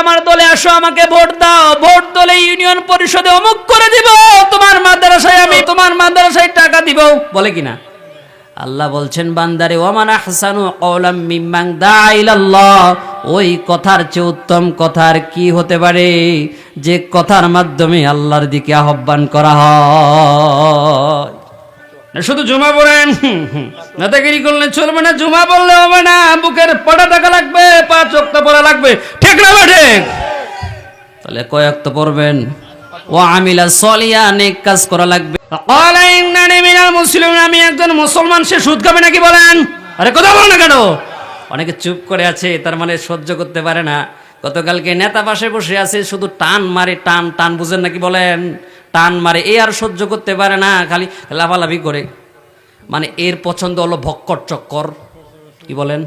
আমার দলে আসো, আমাকে ভোট দাও। ভোট দলে ইউনিয়ন পরিষদে অমুক করে দিব, তোমার মাদ্রাসায় আমি তোমার মাদ্রাসায় টাকা দিব। বলে কিনা? আল্লাহ বলছেন, বান্দারে ওমান আহসানু কওলাম মিম্মান দাআ ইলাল্লাহ। ওই কথার চেয়ে উত্তম কথার কি হতে পারে? যে কথার মাধ্যমে আল্লাহর দিকে আহ্বান করা হয়। শুধু জুমা পড়েন নেতাগিরি করলে চলবে না, জুমা বললে হবে না, বুকের পড়া টাকা লাগবে পাঁচ অক্ত পড়া লাগবে। ঠিক না ঠিক? তাহলে কয়েক তো পড়বেন। ও আমিলা সলিয়া নেক কাজ করা লাগবে। মুসলিম আমি একজন মুসলমান সে সুদ খাবে নাকি বলেন? আরে কথা বলো না কেন? অনেকে চুপ করে আছে তার মানে সহ্য করতে পারে না। গতকালকে নেতা পাশে বসে আছে শুধু টান মারে টান টান বুঝেন নাকি বলেন? টান মারে এ আর সহ্য করতে পারে না খালি লাফালাফি করে। মানে এর পছন্দ হলো ভক্কর চক্কর। কি বলেন?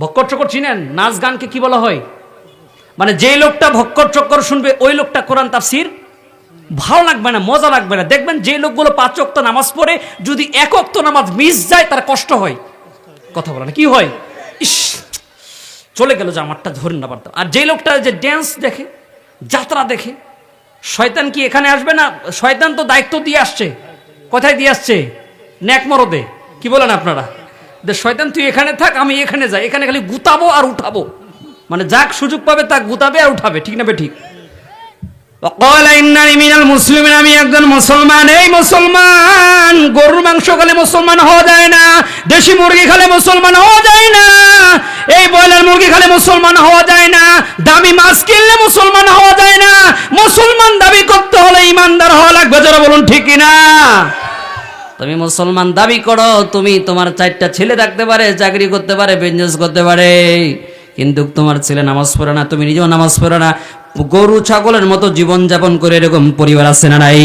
ভক্কর চক্কর চিনেন? নাচ গানকে কি বলা হয়? মানে যে লোকটা ভক্কর চক্কর শুনবে, ওই লোকটা কোরআন তাফসির? ভালো লাগবে না, মজা লাগবে না। দেখবেন যে লোকগুলো পাঁচ অক্ত নামাজ পড়ে, যদি এক অক্ত নামাজ মিস যায়, তার কষ্ট হয়। কথা বলে না, কি হয়? ইস, চলে গেল যে আমারটা ধরে না পারতাম। আর যে লোকটা যে ড্যান্স দেখে, যাত্রা দেখে, শয়তান কি এখানে আসবে না? শয়তান তো দায়িত্ব দিয়ে আসছে। কোথায় দিয়ে আসছে? ন্যাক মরদে কি বলেন আপনারা? যে শয়তান, তুই এখানে থাক, আমি এখানে যাই। এখানে খালি গুতাবো আর উঠাবো। মানে যাক সুযোগ পাবে, তাক গুতাবে আর উঠাবে। ঠিক না বে, ঠিক? মুসলিমিন, আমি একজন মুসলমান। এই মুসলমান, গরুর মাংস খালে মুসলমান হওয়া যায় না, দেশি মুরগি খালে মুসলমান হওয়া যায় না, এই ব্রয়লার মুরগি খালে মুসলমান হওয়া যায় না, দামি মাছ কিনলে মুসলমান হওয়া যায় না। মুসলমান দাবি করতে হলে ইমানদার হওয়া লাগবে যারা বলুন, ঠিক না তুমি মুসলমান দাবি করো, তুমি তোমার চারটা ছেলে থাকতে পারে, চাকরি করতে পারে বিজনেস করতে পারে। কিন্তু তোমার ছেলে নামাজ পড়ে না, তুমি নিজেও নামাজ পড়ে না। গরু, ছাগলের মতো জীবনযাপন করে এরকম পরিবার আছে না নাই?